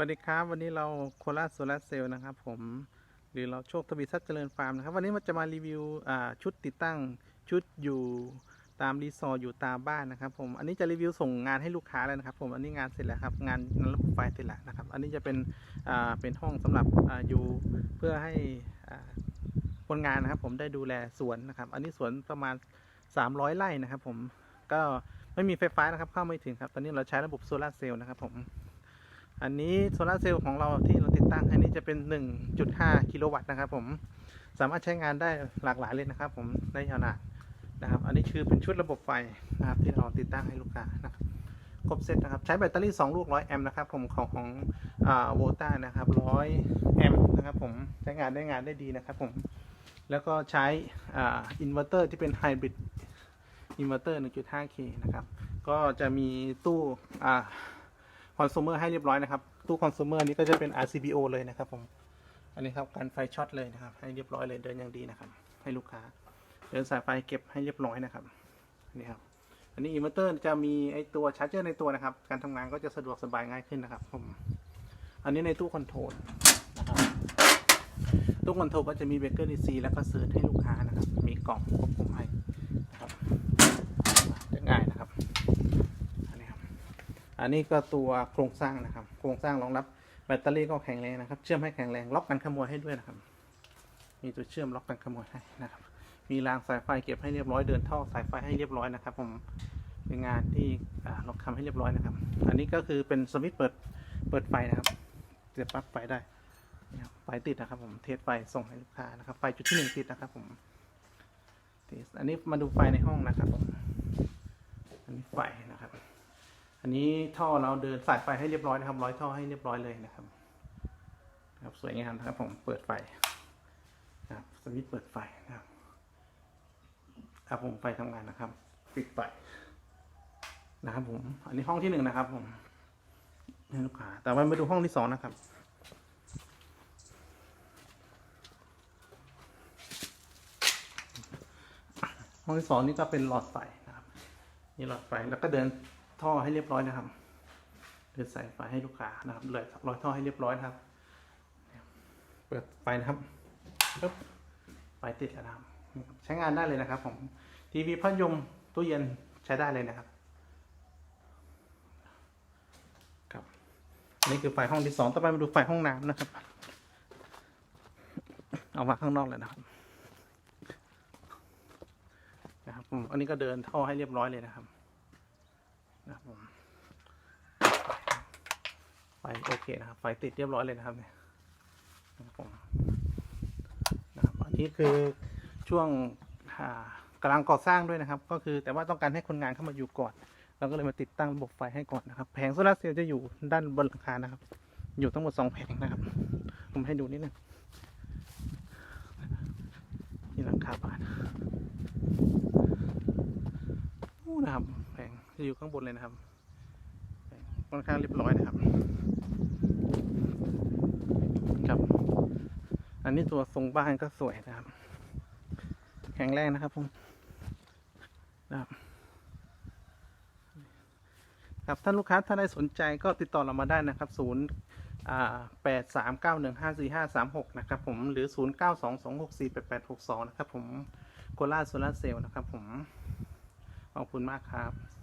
วัสดีครับ วันนี้เราโคราชโซลาร์เซลล์นะครับ ผมหรือเราโชคทวีทรัพย์เจริญฟาร์มนะครับ วันนี้มันจะมารีวิวชุดติดตั้งชุดอยู่ตามรีสอร์ทอยู่ตามบ้านนะครับ ผมอันนี้จะรีวิวส่งงานให้ลูกค้าแล้วนะครับ ผมอันนี้งานเสร็จแล้วครับงานระบบไฟเสร็จแล้วนะครับ อันนี้จะเป็นเป็นห้องสำหรับออยู่เพื่อให้คนงานนะครับ ผมได้ดูแลสวนนะครับ อันนี้สวนประมาณ 300 ไร่นะครับ ผมก็ไม่มีไฟฟ้านะครับเข้าไม่ถึงครับ ตอนนี้เราใช้ระบบโซลาร์เซลล์นะครับ ผม อันนี้โซลาร์เซลล์ของเราที่เราติดตั้งอันนี้จะเป็น 1.5 กิโลวัตต์นะครับผมสามารถใช้งานได้หลากหลายเลยนะครับ ผมได้ยาวนานนะครับ อันนี้คือเป็นชุดระบบไฟนะครับที่เราติดตั้งให้ลูกค้านะครับครบเซตนะครับ ใช้แบตเตอรี่ 2 ลูก 100 แอมป์นะครับผมของของอ่าโวต้านะครับ 100 แอมป์นะครับผมใช้งานได้งานได้ดีนะครับผมแล้วก็ใช้อ่าอินเวอร์เตอร์ที่เป็นไฮบริดอินเวอร์เตอร์ 1.5K นะครับ ก็จะมีตู้อ่า คอน sumer ให้เรียบร้อยนะครับ ตู้คอน sumer นี้ก็จะเป็น RCBO เลยนะครับผม อันนี้ครับการไฟช็อตเลยนะครับ ให้เรียบร้อยเลยเดินอย่างดีนะครับ ให้ลูกค้า เดินสายไฟเก็บให้เรียบร้อยนะครับอันนี้ครับ อันนี้อินเวอร์เตอร์จะมีไอตัวชาร์จเจอร์ในตัวนะครับ การทำงานก็จะสะดวกสบายง่ายขึ้นนะครับผม อันนี้ในตู้คอนโทรลนะครับตู้คอนโทรลก็จะมีเบเกอร์ดีซีแล้วก็เซิร์ชให้ลูกค้านะครับ มีกล่องควบคุมให้นะครับจะง่ายนะครับ อันนี้ครับ อันนี้ก็ตัวโครงสร้างนะครับ โครงสร้างรองรับแบตเตอรี่ก็แข็งแรงนะครับ เชื่อมให้แข็งแรง ล็อกกันขโมยให้ด้วยนะครับ มีตัวเชื่อมล็อกกันขโมยให้นะครับ มีรางสายไฟเก็บให้เรียบร้อย เดินท่อสายไฟให้เรียบร้อยนะครับ ผม เป็นงานที่อ่าเราทำให้เรียบร้อยนะครับ อันนี้ก็คือเป็นสวิตช์เปิด เปิดไฟนะครับเสียบปลั๊กไฟได้นะครับไฟติดนะครับ ผม เทสไฟส่งให้ลูกค้านะครับ ไฟจุดที่หนึ่งติดนะครับ ผมอันนี้มาดูไฟในห้องนะครับผม อันนี้ไฟนะครับ นนี้ท่อเราเดินสายไฟให้เรียบร้อยนะครับ ร้อยท่อให้เรียบร้อยเลยนะครับ ครับสวยงามนะครับ ผมเปิดไฟนะครับสวิตช์เปิดไฟนะครับครับผมไฟทำงานนะครับ ปิดไฟนะครับ ผม อันนี้ห้องที่หนึ่งนะครับ ผมให้ลูกค้าแต่ว่ามาดูห้องที่สองนะครับห้องที่สองนี่ก็เป็นหลอดไฟนะครับนี่หลอดไฟแล้วก็เดิน ท่อให้เรียบร้อยนะครับเดินสายไฟให้ลูกค้านะครับเลยร้อยท่อให้เรียบร้อยนะครับ เปิดไฟนะครับปึ๊บไฟติดแล้วนะครับ ใช้งานได้เลยนะครับผมทีวีพัดลมตู้เย็นใช้ได้เลยนะครับครับนี่คือไฟห้องที่สองต่อไปมาดูไฟห้องน้ำนะครับ เอามาข้างนอกเลยนะครับนะครับผมอันนี้ก็เดินท่อให้เรียบร้อยเลยนะครับผมไฟ โอเคนะครับ ไฟติดเรียบร้อยเลยนะครับเนี่ยนะครับอันนี้คือช่วงกำลังก่อสร้างด้วยนะครับ ก็คือแต่ว่าต้องการให้คนงานเข้ามาอยู่ก่อนเราก็เลยมาติดตั้งระบบไฟให้ก่อนนะครับ แผงโซลาร์เซลล์จะอยู่ด้านบนหลังคานะครับ อยู่ทั้งหมดสองแผงนะครับ ผมให้ดูนิดนึงนี่หลังคาบ้านนะครับแผงจะอยู่ข้างบนเลยนะครับค่อนข้างเรียบร้อยนะครับ ครับ อันนี้ตัวทรงบ้านก็สวยนะครับ แข็งแรงนะครับผมนะครับครับท่านลูกค้าถ้าได้สนใจก็ติดต่อเรามาได้นะครับศูนย์แปดสามเก้าหนึ่งห้าสี่ห้าสามหกนะครับผม หรือศูนย์เก้าสองสองหกสี่แปดแปดหกสองนะครับผม โคราชโซลาร์เซลล์นะครับผม ขอบคุณมากครับ